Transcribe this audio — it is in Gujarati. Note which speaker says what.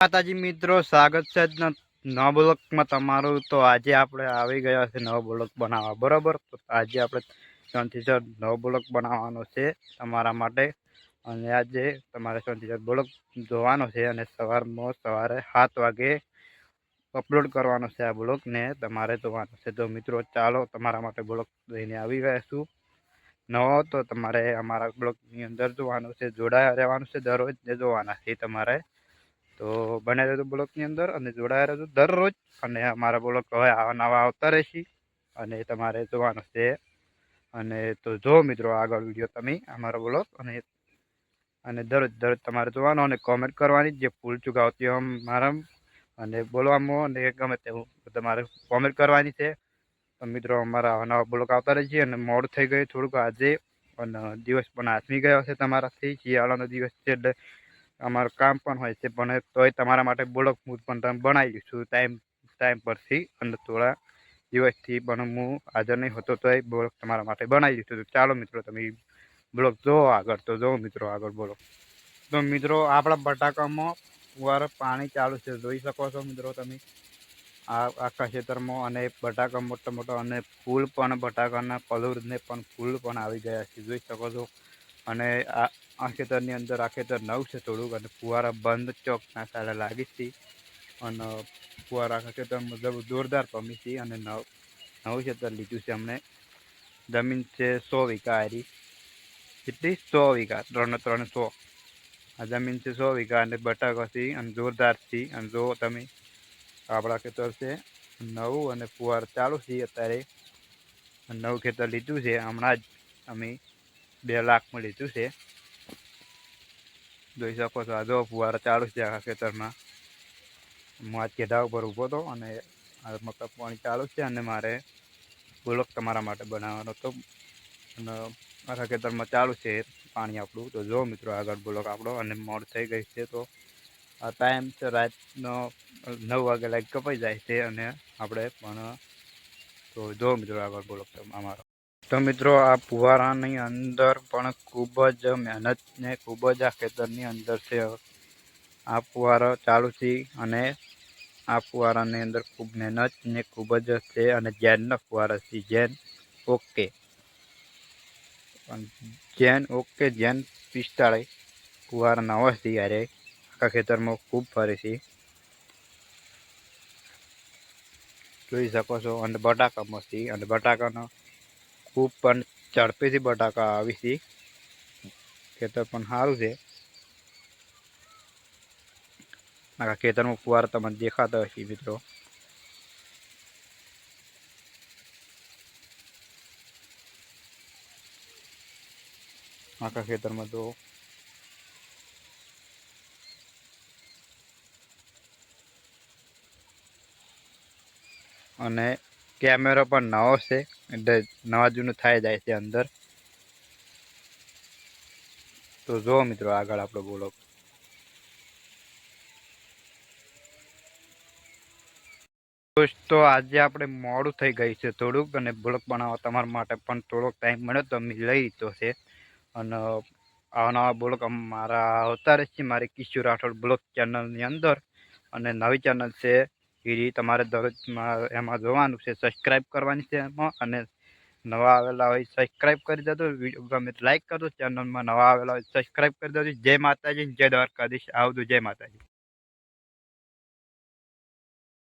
Speaker 1: માતાજી મિત્રો, સ્વાગત છે નવા બ્લોકમાં તમારું. તો આજે આપણે આવી ગયા છે નવો બ્લોક બનાવવા, બરાબર? તો આજે આપણે ત્રણથી ચાર નવો બ્લોક બનાવવાનો છે તમારા માટે. અને આજે તમારે ત્રણથી ચાર બ્લોક જોવાનો છે અને સવારમાં સવારે સાત વાગે અપલોડ કરવાનો છે આ બ્લોકને, તમારે જોવાનો છે. તો મિત્રો, ચાલો તમારા માટે બ્લોક લઈને આવી ગયા નવો, તો તમારે અમારા બ્લોકની અંદર જોવાનું છે, જોડાયા રહેવાનું છે દરરોજ જોવાના છે તમારે. તો બને રહેજો બ્લોકની અંદર અને જોડાયા રહેજો દરરોજ. અને અમારા બ્લોક હવે આવા નવા આવતા રહેશે. અને તમારે જોવાનું છે. અને તો જો મિત્રો આગળ વીડિયો તમે અમારો બ્લોક અને અને દરરોજ દરરોજ તમારે જોવાનો અને કોમેન્ટ કરવાની જે ભૂલ ચૂક આવતી હોય મારા અને બોલવામાં અને ગમે તેવું તમારે કોમેન્ટ કરવાની છે. મિત્રો અમારા આવા નવા બ્લોક આવતા રહેશે અને મોડું થઈ ગયું થોડુંક આજે. અને દિવસ પણ આથમી ગયો છે તમારાથી. શિયાળાનો દિવસ છે એટલે અમારું કામ પણ હોય છે, પણ તોય તમારા માટે બ્લોક હું પણ તમે બનાવી દઈશું ટાઈમ ટાઈમ પરથી અને થોડા દિવસથી, પણ હું હાજર નહીં હોતો તોય બ્લોક તમારા માટે બનાવી દઈશું તો ચાલો મિત્રો, તમે બ્લોક જોવો આગળ, તો જોવો મિત્રો આગળ બોલો તો મિત્રો, આપણા બટાકામાં વાર પાણી ચાલુ છે, જોઈ શકો છો મિત્રો તમે. આ આખા ખેતરમાં અને બટાકા મોટા મોટા અને ફૂલ પણ બટાકાના પલુરને પણ ફૂલ પણ આવી ગયા છે, જોઈ શકો છો. અને આ આ ખેતરની અંદર આ ખેતર નવ છે થોડુંક અને ફુવારા બંધ ચોકના સારા લાગી છે. અને ફુવારા આખા ખેતર મતલબ જોરદાર પમી છે અને નવ, નવું ખેતર લીધું છે અમને. જમીન છે સો વીઘા હારી કેટલી? સો વીઘા ત્રણ ત્રણ સો. આ જમીન છે સો વીઘા અને બટાકાથી અને જોરદાર છે. અને જો તમે આપણા ખેતર છે, નવું અને ફુવાર ચાલુ છે અત્યારે. નવું ખેતર લીધું છે. હમણાં જ અમે બે લાખમાં લીધું છે. જોઈ શકો છો. આ જો ફુવારા ચાલુ છે આખા ખેતરમાં. હું આજ કેઢા ઉપર ઊભો હતો અને મતલબ પાણી ચાલુ છે અને મારે બ્લોક તમારા માટે બનાવવાનો હતો. અને આખા ખેતરમાં ચાલુ છે પાણી આપણું. તો જો મિત્રો આગળ બ્લોક આપણો અને મોડ થઈ ગઈ છે તો આ ટાઈમ છે રાતનો નવ વાગે લાઈટ કપાઈ જાય છે અને આપણે પણ તો જો મિત્રો આગળ બ્લોક અમારો. તો મિત્રો, આ ફુવારાની અંદર પણ ખૂબ જ મહેનત ને ખૂબ જ આ ખેતરની અંદર છે. આ ફુવારો ચાલુ છે અને આ ફુવારાની અંદર ખૂબ મહેનત ને ખૂબ જ છે અને જેનનો ફુવારા છે, જેન ઓકે. જેન ઓકે, જેન પિસ્તાળીસ ફુવારા નવો છે યારે આખા ખેતરમાં ખૂબ ફરે છે. જોઈ શકો છો, અને બટાકા છે, અને બટાકાનો ખૂબ પણ ઝડપીથી બટાકા આવી છે ખેતર પણ સારું છે. આખા ખેતરમાં ફુવાર તમને દેખાતા હશે મિત્રો. આખા ખેતરમાં તો અને કેમેરો પણ નવો છે. એટલે નવા જૂનું થાય જાય છે અંદર. તો જો મિત્રો આગળ આપણો બોલો. દોસ્તો, આજે આપણે મોડું થઈ ગયું છે થોડુંક અને બ્લોક બનાવવા તમારા માટે પણ થોડોક ટાઈમ મળ્યો તો અમે લઈ લીધો છે. અને આવા નવા બ્લોક મારા આવતા રહેશે મારી કિશોર રાઠોડ બ્લોક ચેનલની અંદર. અને નવી ચેનલ છે એ તમારે દરરોજમાં એમાં જોવાનું છે સબસ્ક્રાઈબ કરવાની છે એમાં. અને નવા આવેલા હોય સબસ્ક્રાઈબ કરી દેજો. વીડિયો ગમે લાઈક કરજો. ચેનલમાં નવા આવેલા હોય સબસ્ક્રાઈબ કરી દેજો. જય માતાજી જય દ્વારકાધીશ. આવજો. જય માતાજી.